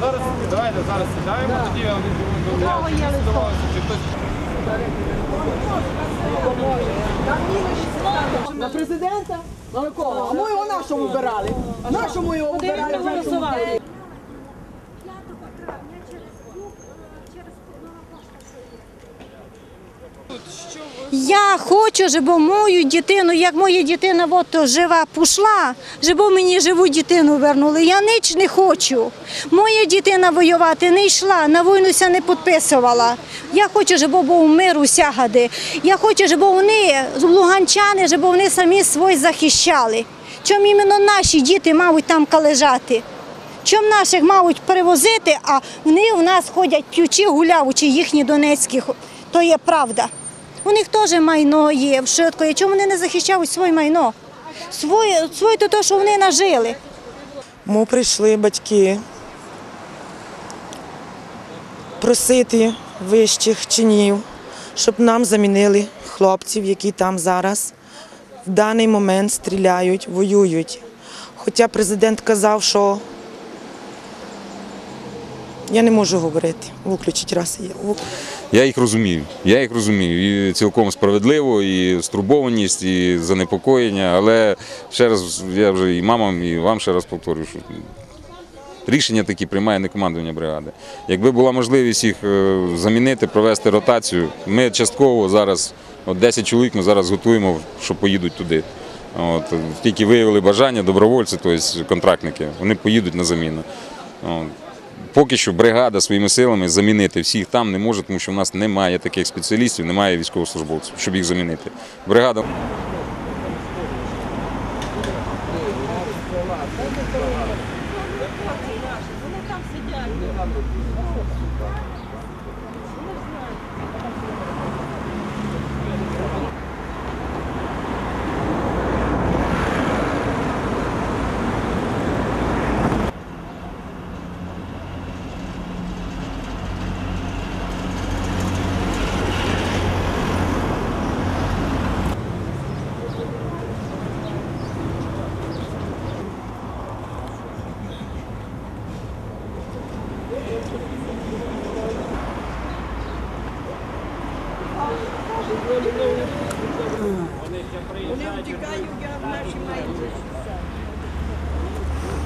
Зараз давайте зараз сідаємо, тоді я вам. Чи хтось На президента? На кого? А ми його нашому вбирали? вибирали? На що ми його вибирали? голосувати? 5 травня через клуб, через нова пошта, що є. Я хочу, щоб мою дитину, як моя дитина от жива пішла, щоб мені живу дитину вернули. Я ніч не хочу. Моя дитина воювати не йшла, на війну ся не підписувала. Я хочу, щоб був мир усягади. Я хочу, щоб вони, луганчани, щоб вони самі свої захищали. Чому іменно наші діти мають там калежати? Чому наших мають перевозити, а вони у нас ходять п'ючі, гулявучі, їхні донецькі. То є правда. У них теж майно є, вшитко є. Чому вони не захищають своє майно? Своє, своє то, що вони нажили. Ми прийшли батьки просити вищих чинів, щоб нам замінили хлопців, які там зараз в даний момент стріляють, воюють. Хоча президент казав, що я не можу говорити, виключить раз. Я їх розумію. Я їх розумію. І цілком справедливо, і стурбованість, і занепокоєння. Але ще раз я вже і мамам, і вам ще раз повторюю, що рішення такі приймає не командування бригади. Якби була можливість їх е, замінити, провести ротацію, ми частково зараз, от 10 чоловік, ми зараз готуємо, що поїдуть туди. От, тільки виявили бажання, добровольці, тобто контрактники, вони поїдуть на заміну. От. Поки що бригада своїми силами замінити всіх там не може, тому що в нас немає таких спеціалістів, немає військовослужбовців, щоб їх замінити. Бригада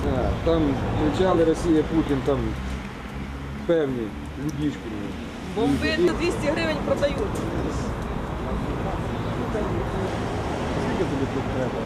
Да, Там кричали Росія, Путін, там певні людішки. Бомби на 200 гривень продають. Скільки тобі тут треба?